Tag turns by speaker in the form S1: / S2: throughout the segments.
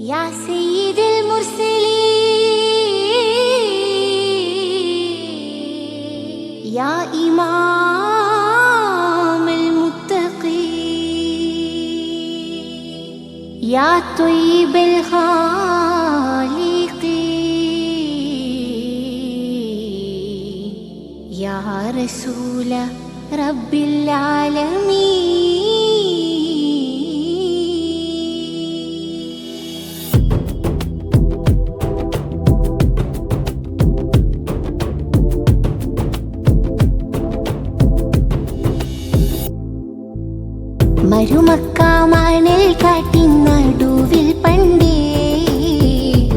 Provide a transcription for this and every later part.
S1: يا سيد المرسلين يا إمام المتقين يا طيب الخالقين يا رسول رب العالمين. മരുമക്കാമണൽ കാട്ടിൻ നടുവിൽ പണ്ടേ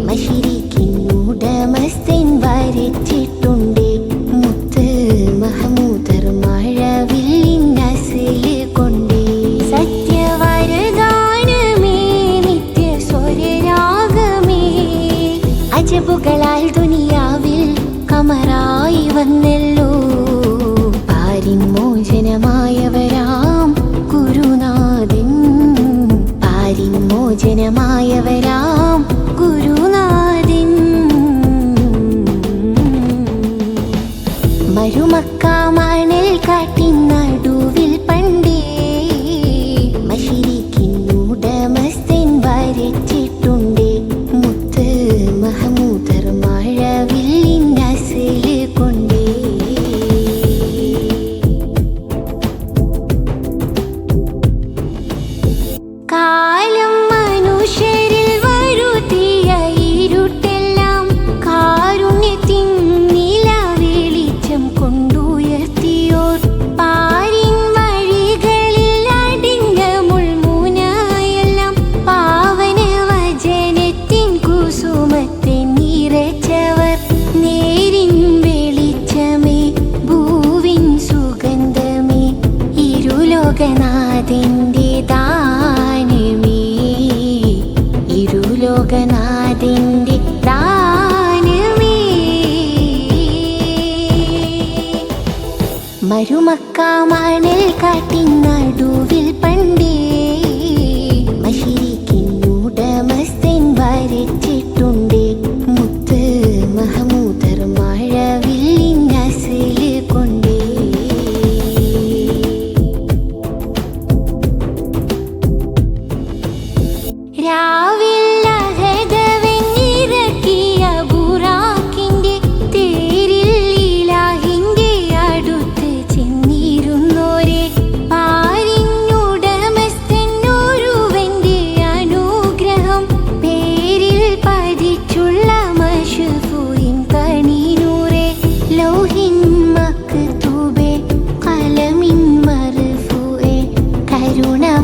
S1: മഷിരിക്കിന്നുടമസ്തൻ വരച്ചിട്ടുണ്ട്. മുത്ത് മഹമൂദർ മഴവില്ലിൻ നസിൽ കൊണ്ടേ. സത്യവരദാനമേ നിത്യ അജബുകളാൽ ദുനിയാവിൽ കമറായി വന്നല്ലോ. പാരിൻ മോചനമായവരാം ഗുരുനാഥൻ. മരുമക്കാമണിൽ കാട്ടിൻ മരുമക്കാമണൽ കാട്ടിൻ നടുവിൽ പണ്ടേ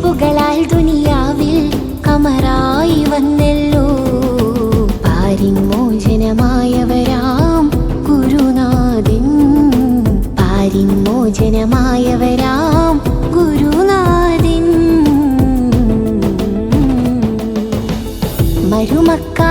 S1: അജബുകളാൽ ദുനിയാവിൽ കമറായി വന്നല്ലോ. പാരിമോചനമായവരാം ഗുരുനാഥൻ. പാരിമോചനമായവരാം ഗുരുനാഥൻ. കാട്ടിൻ